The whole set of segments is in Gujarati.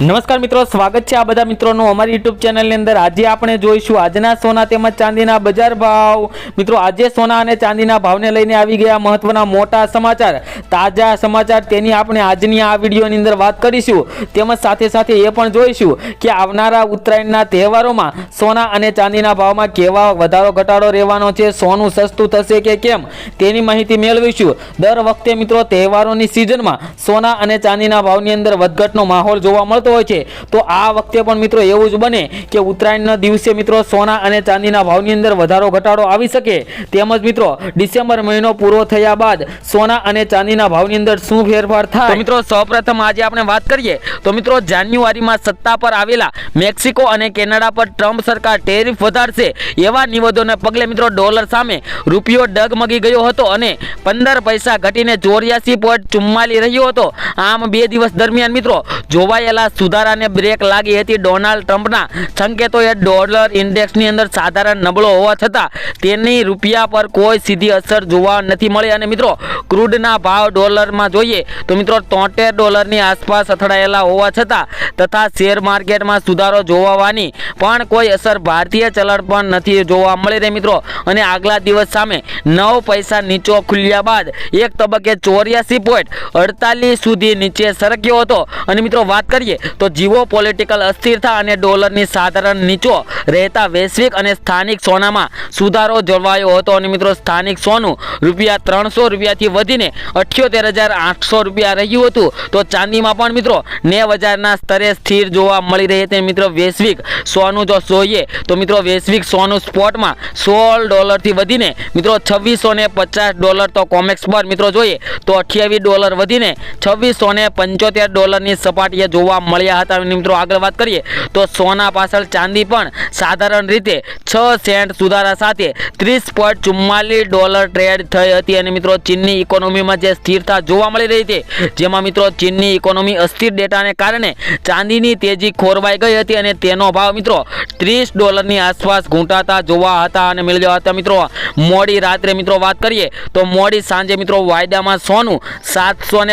નમસ્કાર મિત્રો, સ્વાગત છે આ બધા મિત્રોનું અમારી યુટ્યુબ ચેનલની અંદર. આજે આપણે જોઈશું આજના સોના તેમજ ચાંદીના બજાર ભાવ. મિત્રો, આજે સોના અને ચાંદીના ભાવને લઈને આવી ગયા મહત્વના મોટા સમાચાર. તાજા સમાચાર તેની આપણે આજની આ વિડીયોની અંદર વાત કરીશું. તેમજ સાથે સાથે એ પણ જોઈશું કે આવનારા ઉત્તરાયણના તહેવારોમાં સોના અને ચાંદીના ભાવમાં કેવા વધારો ઘટાડો રહેવાનો છે, સોનું સસ્તું થશે કે કેમ, તેની માહિતી મેળવીશું. દર વખતે મિત્રો, તહેવારોની સિઝનમાં સોના અને ચાંદીના ભાવની અંદર વધઘટનો માહોલ જોવા મળતો હોય છે. તો આ વખતે પણ મિત્રો એવું જ બને કે ઉત્તરાયણના દિવસે મિત્રો સોના અને ચાંદીના ભાવની અંદર વધારો ઘટાડો આવી શકે. તેમજ મિત્રો ડિસેમ્બર મહિનો પૂરો થયા બાદ સોના અને ચાંદીના ભાવની અંદર શું ફેરફાર થાય? મિત્રો સૌપ્રથમ આજે આપણે વાત કરીએ. તો મિત્રો જાન્યુઆરીમાં સત્તા પર આવેલા મેક્સિકો અને કેનેડા પર ટ્રમ્પ સરકાર ટેરિફ વધારશે એવા નિવેદોને પગલે મિત્રો ડોલર સામે રૂપિયો ડગમગી ગયો હતો અને પંદર પૈસા ઘટીને ચોર્યાસી પોઈન્ટ ચુમ્માલી રહ્યો હતો. આમ બે દિવસ દરમિયાન મિત્રો જોવાયેલા સુધારાને બ્રેક લાગી હતી ડોનાલ્ડ ટ્રમ્પના. સંકેતોએ ડોલર ઇન્ડેક્સની અંદર સાધારણ નબળો હોવા છતાં તેની રૂપિયા પર કોઈ સીધી અસર જોવા નથી મળી. અને મિત્રો, ક્રૂડના ભાવ ડોલરમાં જોઈએ તો મિત્રો, તોતેર ડોલરની આસપાસ અથડાયેલા હોવા છતાં તથા શેર માર્કેટમાં સુધારો જોવાની પણ કોઈ અસર ભારતીય ચલણ પણ નથી જોવા મળી રહી મિત્રો. અને આગલા દિવસ સામે નવ પૈસા નીચો ખુલ્યા બાદ એક તબક્કે ચોર્યાસી પોઈન્ટ અડતાલીસ સુધી નીચે સરક્યો હતો. અને મિત્રો, વાત કરીએ તો જીવો પોલિટિકલ અસ્થિરતા અને ડોલરની સાધારણ નીચો રહેતા વૈશ્વિક અને સ્થાનિક સોનામાં સુધારો જળવાયો હતો. અને મિત્રો, સ્થાનિક સોનું રૂપિયા ત્રણસો રૂપિયાથી વધીને અઠ્યોતેર હજાર આઠસો રૂપિયા રહ્યું હતું. તો ચાંદીમાં પણ મિત્રો, નેવ હજારના સ્તરે સ્થિર જોવા મળી રહી હતી મિત્રો વૈશ્વિક સોનું જો જોઈએ, તો મિત્રો વૈશ્વિક સોનું સ્પોટમાં સોળ ડોલરથી વધીને મિત્રો છવ્વીસો ને પચાસ ડોલર તો કોમેક્સ પર મિત્રો જોઈએ, તો અઠ્યાવીસ ડોલર વધીને છવ્વીસો ને પંચોતેર ડોલરની સપાટીએ જોવા મળ્યા હતા. મિત્રો આગળ વાત કરીએ તો સોના પાછળ ચાંદી પણ સાધારણ રીતે છ સેન્ટ સુધારા સાથે ત્રીસ પોઈન્ટ ચુમ્માલીસ ડોલર ટ્રેડ થઈ હતી. અને મિત્રો ચીનની ઇકોનોમીમાં જે સ્થિરતા જોવા મળી રહી હતી જેમાં મિત્રો ચીનની ઇકોનોમી અસ્થિર ડેટાને કારણે ચાંદીની તેજી ખોરવાઈ ગઈ હતી અને તેનો ભાવ મિત્રો ત્રીસ ડોલરની આસપાસ ઘૂંટાતા જોવા હતા અને મળ્યા હતા. મિત્રો મોડી રાત્રે મિત્રો વાત કરીએ તો મોડી સાંજે મિત્રો વાયદામાં સોનું સાતસો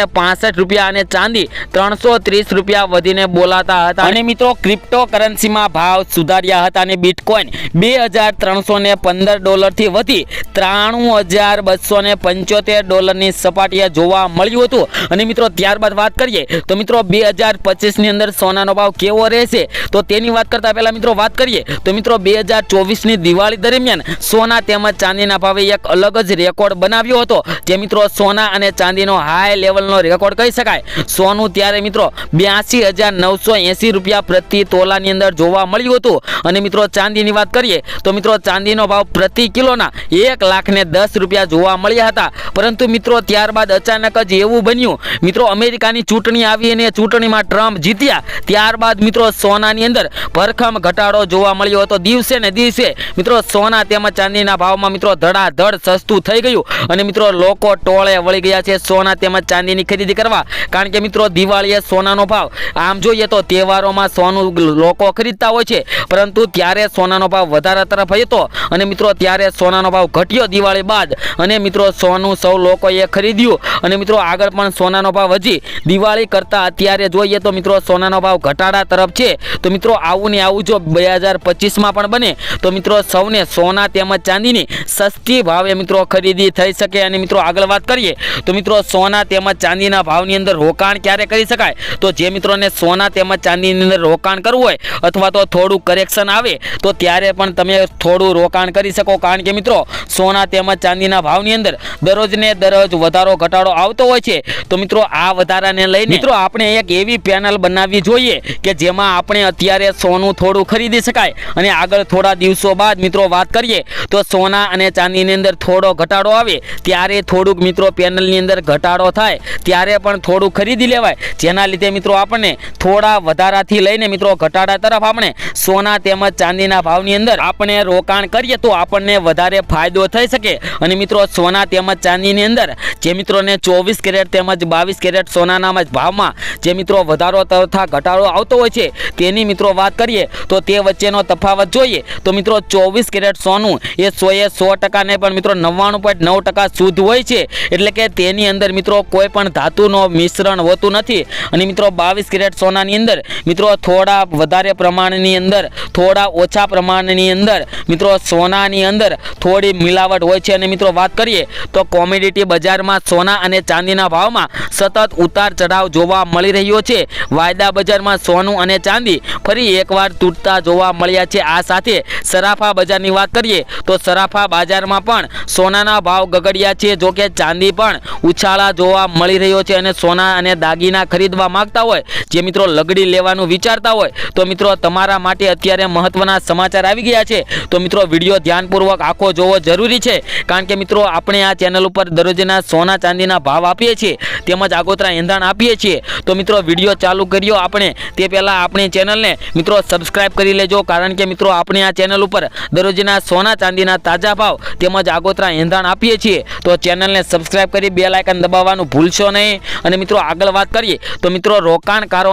રૂપિયા અને ચાંદી ત્રણસો ત્રીસ રૂપિયા વધીને બોલાતા હતા. અને મિત્રો ક્રિપ્ટો કરન્સીમાં ભાવ સુધાર્યા હતા અને બિટકોઇન બે હજાર ત્રણસો ને પંદર ડોલરથી વધી ત્રાણું હજાર બસો ને પંચોતેર ડોલરની સપાટીએ જોવા મળ્યું હતું. અને મિત્રો, ત્યારબાદ વાત કરીએ, તો મિત્રો, બે હજાર પચીસની અંદર સોનાનો ભાવ કેવો રહેશે? તો તેની વાત કરતા પહેલાં મિત્રો, વાત કરીએ, તો મિત્રો, બે હજાર ચોવીસની દિવાળી દરમિયાન સોના તેમજ ચાંદીના ભાવે એક અલગ જ રેકોર્ડ બનાવ્યો હતો, જે મિત્રો, સોના અને ચાંદીનો હાઈ લેવલનો રેકોર્ડ કહી શકાય. સોનું ત્યારે મિત્રો, બ્યાસી હજાર રૂપિયા પ્રતિ તોલાની અંદર જોવા મળ્યું હતું. અને મિત્રો ચાંદીની વાત કરીએ, તો મિત્રો ચાંદીનો ભાવ પ્રતિ કિલોના એક લાખ ને દસ રૂપિયા જોવા મળ્યા હતા. પરંતુ મિત્રો ત્યારબાદ અચાનક જ એવું બન્યું. મિત્રો અમેરિકાની ચૂંટણી આવી અને ચૂંટણીમાં ટ્રમ્પ જીત્યા. ત્યારબાદ મિત્રો સોનાની અંદર ભરખમ ઘટાડો જોવા મળ્યો હતો. દિવસે ને દિવસે મિત્રો સોના તેમજ ચાંદીના ભાવમાં મિત્રો ધડાધડ સસ્તું થઈ ગયું. અને મિત્રો લોકો ટોળે વળી ગયા છે સોના તેમજ ચાંદીની ખરીદી કરવા. કારણ કે મિત્રો દિવાળીએ સોનાનો ભાવ આમ જોઈએ તો તહેવારોમાં સોનું લોકો ખરીદતા હોય છે, પરંતુ ત્યારે સોનાનો ભાવ વધારા તરફ હતો. અને મિત્રો, ત્યારે સોનાનો ભાવ ઘટ્યો દિવાળી બાદ. અને મિત્રો, સોનું સૌ લોકોએ ખરીદ્યું. અને મિત્રો, આગળ પણ સોનાનો ભાવ હજી દિવાળી કરતાં અત્યારે જોઈએ તો મિત્રો, સોનાનો ભાવ ઘટાડા તરફ છે. તો મિત્રો, આવું ને આવું જો બે હજાર પચીસમાં પણ બને, તો મિત્રો, સૌને સોના તેમજ ચાંદીની સસ્તી ભાવે મિત્રો ખરીદી થઈ શકે. અને મિત્રો, આગળ વાત કરીએ, તો મિત્રો, સોના તેમજ ચાંદીના ભાવની અંદર રોકાણ ક્યારે કરી શકાય? તો જે મિત્રોને સોના તેમજ ચાંદીની અંદર રોકાણ કરવું હોય અથવા તો થોડું કરેક્શન આવે, તો ત્યારે પણ તમે થોડું રોકાણ કરી શકો. કારણ કે મિત્રો, સોના તેમજ ચાંદીના ભાવની અંદર દરરોજને દરરોજ વધારો, ઘટાડો આવતો હોય છે. તો મિત્રો, આ વધારાને લઈને મિત્રો, આપણે એક એવી પેનલ બનાવવી જોઈએ કે જેમાં આપણે અત્યારે સોનું થોડું ખરીદી શકાય. અને આગળ થોડા દિવસો બાદ મિત્રો વાત કરીએ, તો સોના અને ચાંદીની અંદર થોડો ઘટાડો આવે, ત્યારે થોડુંક મિત્રો પેનલની અંદર ઘટાડો થાય, ત્યારે પણ થોડું ખરીદી લેવાય. જેના લીધે મિત્રો આપણને થોડા વધારાથી લઈને મિત્રો ઘટાડા તરફ આપણે સોના તેમજ ચાંદીના ભાવની અંદર આપણે રોકાણ કરીએ તો આપણને વધારે ફાયદો થઈ શકે. અને મિત્રો સોના તેમજ ચાંદીની અંદર જે મિત્રોને ચોવીસ કેરેટ તેમજ બાવીસ કેરેટ સોનાના ભાવમાં જે મિત્રો વધારો તથા ઘટાડો આવતો હોય છે તેની મિત્રો વાત કરીએ તો તે વચ્ચેનો તફાવત જોઈએ તો મિત્રો ચોવીસ કેરેટ સોનું એ સોએ સો ટકાને પણ મિત્રો નવ્વાણું પોઈન્ટ નવ ટકા શુદ્ધ હોય છે. એટલે કે તેની અંદર મિત્રો કોઈ પણ ધાતુનો મિશ્રણ હોતું નથી. અને મિત્રો બાવીસ કેરેટ કેરેટ સોનાની અંદર. મિત્રો, થોડા વધારે પ્રમાણની અંદર, થોડા ઓછા પ્રમાણની અંદર, મિત્રો, સોનાની અંદર થોડી મિલાવટ હોય છે. અને મિત્રો, વાત કરીએ તો કોમોડિટી બજારમાં સોના અને ચાંદીના ભાવમાં સતત ઉતાર ચઢાવ જોવા મળી રહ્યો છે. વાયદા બજારમાં સોનું અને ચાંદી ફરી એકવાર તૂટતા જોવા મળ્યા છે. આ સાથે સરાફા બજારની વાત કરીએ તો સરાફા બજારમાં પણ સોનાના ભાવ ગગડ્યા છે. જો કે ચાંદી પણ ઉછાળા જોવા મળી રહ્યો છે અને સોના અને દાગીના ખરીદવા માંગતા હોય જે મિત્રો લગડી લેવાનું વિચારતા હોય, તો મિત્રો તમારા માટે અત્યારે મહત્વના સમાચાર આવી ગયા છે. તો મિત્રો વીડિયો ધ્યાનપૂર્વક આખો જોવો જરૂરી છે, કારણ કે મિત્રો આપણે આ ચેનલ ઉપર દરરોજના સોના ચાંદીના ભાવ આપીએ છીએ, તેમજ આગોતરા એંધાણ આપીએ છીએ. તો મિત્રો વીડિયો ચાલુ કર્યો આપણે, તે પહેલાં આપણી ચેનલને મિત્રો સબસ્ક્રાઈબ કરી લેજો, કારણ કે મિત્રો આપણે આ ચેનલ ઉપર દરરોજના સોના ચાંદીના તાજા ભાવ તેમજ આગોતરા એંધાણ આપીએ છીએ. તો ચેનલને સબસ્ક્રાઈબ કરી બે લાયકન દબાવવાનું ભૂલશો નહીં. અને મિત્રો આગળ વાત કરીએ, તો મિત્રો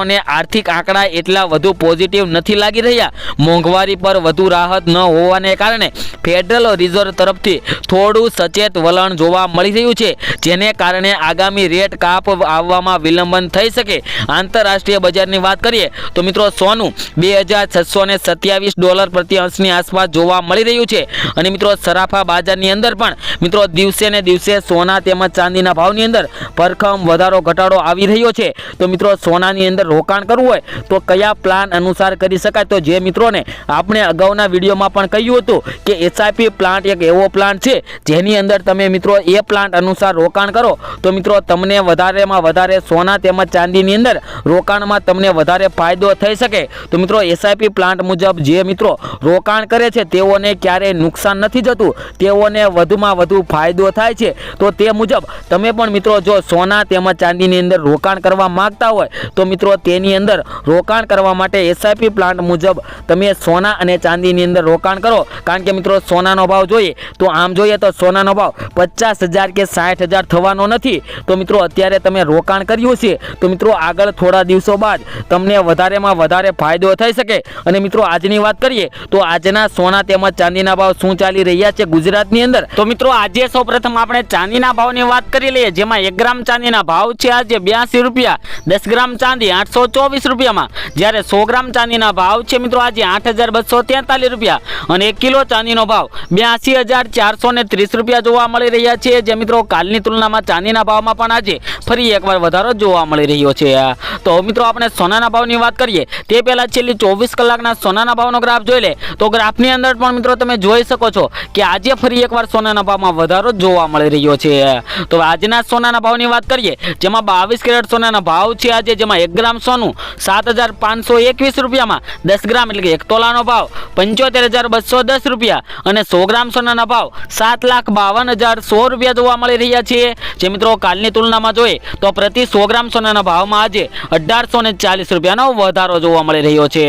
રોકાણકારોને આર્થિક આંકડા એટલા વધુ પોઝિટિવ નથી લાગી રહ્યા. મોંઘવારી પર વધુ રાહત ન હોવાને કારણે ફેડરલ રિઝર્વ તરફથી થોડું સચેત વલણ જોવા મળી રહ્યું છે, જેને કારણે આગામી રેટ કાપ આવવામાં વિલંબન થઈ શકે. આંતરરાષ્ટ્રીય બજારની વાત કરીએ, તો મિત્રો સોનું બે હજાર છસો ને સત્યાવીસ ડોલર પ્રતિ અંશની આસપાસ જોવા મળી રહ્યું છે. અને મિત્રો સરાફા બજારની અંદર પણ, મિત્રો દિવસે ને દિવસે સોના તેમજ ચાંદીના ભાવની અંદર ભરખમ વધારો ઘટાડો આવી રહ્યો છે. તો મિત્રો સોનાની અંદર રોકાણ કરવું હોય તો કયા પ્લાન અનુસાર કરી શકાય? તો જે મિત્રોને આપણે અગાઉના વિડીયોમાં પણ કહ્યું હતું કે એસઆઈપી પ્લાન્ટ એક એવો પ્લાન્ટ છે, જેની અંદર તમે મિત્રો એ પ્લાન્ટ અનુસાર રોકાણ કરો. તો મિત્રો, તમને વધારેમાં વધારે સોના તેમજ ચાંદીની અંદર રોકાણમાં તમને વધારે ફાયદો થઈ શકે. તો મિત્રો એસઆઈપી પ્લાન્ટ મુજબ જે મિત્રો રોકાણ કરે છે, તેઓને ક્યારેય નુકસાન નથી જતું. તેઓને વધુમાં વધુ ફાયદો થાય છે. તો તે મુજબ તમે પણ મિત્રો, જો સોના તેમજ ચાંદીની અંદર રોકાણ કરવા માંગતા હોય, તો મિત્રો તેની અંદર રોકાણ કરવા માટે એસઆઈપી પ્લાન્ટ મુજબ તમે સોના અને ચાંદીની અંદર રોકાણ કરો. કારણ કે મિત્રો, સોનાનો ભાવ જોઈએ તો આમ જોઈએ તો સોનાનો ભાવ પચાસ હજાર કે સાઠ હજાર થવાનો નથી. તો મિત્રો, અત્યારે તમે રોકાણ કર્યું છે, તો મિત્રો, આગળ થોડા દિવસો બાદ તમને વધારેમાં વધારે ફાયદો થઈ શકે. અને મિત્રો, આજની વાત કરીએ તો આજના સોના તેમજ ચાંદીના ભાવ શું ચાલી રહ્યા છે ગુજરાતની અંદર? તો મિત્રો, આજે સૌપ્રથમ આપણે ચાંદીના ભાવની વાત કરી લઈએ. જેમાં એક ગ્રામ ચાંદીના ભાવ છે આજે બ્યાસી રૂપિયા, દસ ગ્રામ ચાંદી આઠસો ચોવીસ રૂપિયામાં. જ્યારે સો ગ્રામ ચાંદીના ભાવ છે મિત્રો, આજે આઠ હજાર બસો તેતાલીસ રૂપિયા અને એક કિલો ચાંદીનો ભાવ બ્યાસી હજાર ચારસો ને ત્રીસ રૂપિયા જોવા મળી રહ્યા છે. જે મિત્રો, કાલની તુલનામાં ચાંદીના ભાવમાં પણ આજે ફરી એકવાર વધારો જોવા મળી રહ્યો છે. તો મિત્રો, આપણે સોનાના ભાવની વાત કરીએ, તે પહેલાં છેલ્લી ચોવીસ કલાકના સોનાના ભાવનો ગ્રાફ જોઈ લે. તો ગ્રાફની અંદર પણ મિત્રો, તમે જોઈ શકો છો કે આજે ફરી એકવાર સોનાના ભાવમાં વધારો જોવા મળી રહ્યો છે. તો આજના સોનાના ભાવની વાત કરીએ, જેમાં બાવીસ કેરેટ સોનાના ભાવ છે આજે, જેમાં એક ગ્રામ સોનું સાત હજાર પાંચસો એકવીસ રૂપિયામાં દસ ગ્રામ એટલે કે એક તોલાનો ભાવ પંચોતેર હજાર બસો દસ રૂપિયા અને સો ગ્રામ સોનાના ભાવ સાત લાખ બાવન હજાર સો રૂપિયા જોવા મળી રહ્યા છે જે મિત્રો કાલની તુલનામાં જોઈએ તો પ્રતિ સો ગ્રામ સોનાના ભાવમાં આજે અઢારસો ને ચાલીસ રૂપિયાનો વધારો જોવા મળી રહ્યો છે.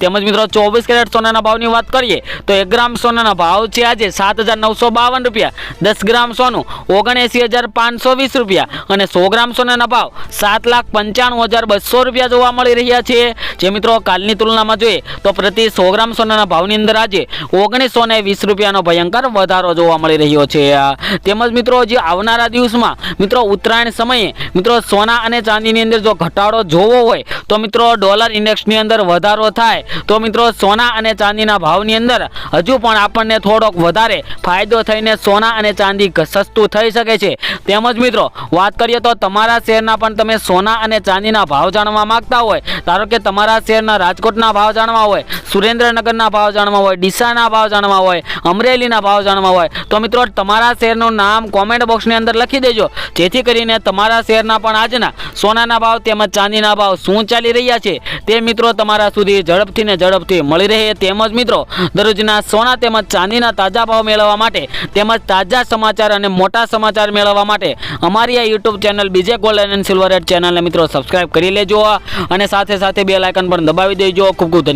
તેમજ મિત્રો ચોવીસ કેરેટ સોનાના ભાવની વાત કરીએ તો એક ગ્રામ સોનાના ભાવ છે આજે સાત હજાર નવસો બાવન રૂપિયા. દસ ગ્રામ સોનું ઓગણએંસી હજાર પાંચસો વીસ રૂપિયા અને સો ગ્રામ સોનાના ભાવ સાત લાખ પંચાણું હજાર બસો રૂપિયા જોવા મળી રહ્યા છે. જે મિત્રો કાલની તુલનામાં જોઈએ તો પ્રતિ સો ગ્રામ સોનાના ભાવની અંદર આજે ઓગણીસો ને વીસ રૂપિયાનો ભયંકર વધારો જોવા મળી રહ્યો છે. તેમજ મિત્રો જે આવનારા દિવસમાં મિત્રો ઉત્તરાયણ સમયે મિત્રો સોના અને ચાંદીની અંદર જો ઘટાડો જોવો હોય તો મિત્રો ડોલર ઇન્ડેક્સની અંદર વધારો થાય. તો મિત્રો સોના અને ચાંદીના ભાવની અંદર હજુ પણ આપણને થોડોક વધારે ફાયદો થઈને સોના અને ચાંદી સસ્તું થઈ શકે છે. તેમજ મિત્રો વાત કરીએ તો તમારા શહેરના પણ તમે સોના અને ચાંદીના ભાવ જાણવા માંગતા હોય. ધારો કે તમારા શહેરના રાજકોટના ભાવ જાણવા હોય, સુરેન્દ્રનગરના ભાવ જાણવા હોય, ડીસાના ભાવ જાણવા હોય, અમરેલીના ભાવ જાણવા હોય, તો મિત્રો તમારા શહેરનું નામ કોમેન્ટ બોક્સની અંદર લખી દેજો. જેથી કરીને તમારા શહેરના પણ આજના સોનાના ભાવ તેમજ ચાંદીના ભાવ શું ચાલી રહ્યા છે તે મિત્રો તમારા સુધી ઝડપથી ને ઝડપથી મળી રહે. તેમજ મિત્રો, દરરોજના સોના તેમજ ચાંદીના તાજા ભાવ મેળવવા માટે તેમજ તાજા સમાચાર અને મોટા સમાચાર મેળવવા માટે અમારી આ YouTube channel B J golden and silver ad ચેનલને મિત્રો સબસ્ક્રાઈબ કરી લેજો. અને સાથે સાથે બે લાઇકન પણ દબાવી દેજો. ખૂબ ખૂબ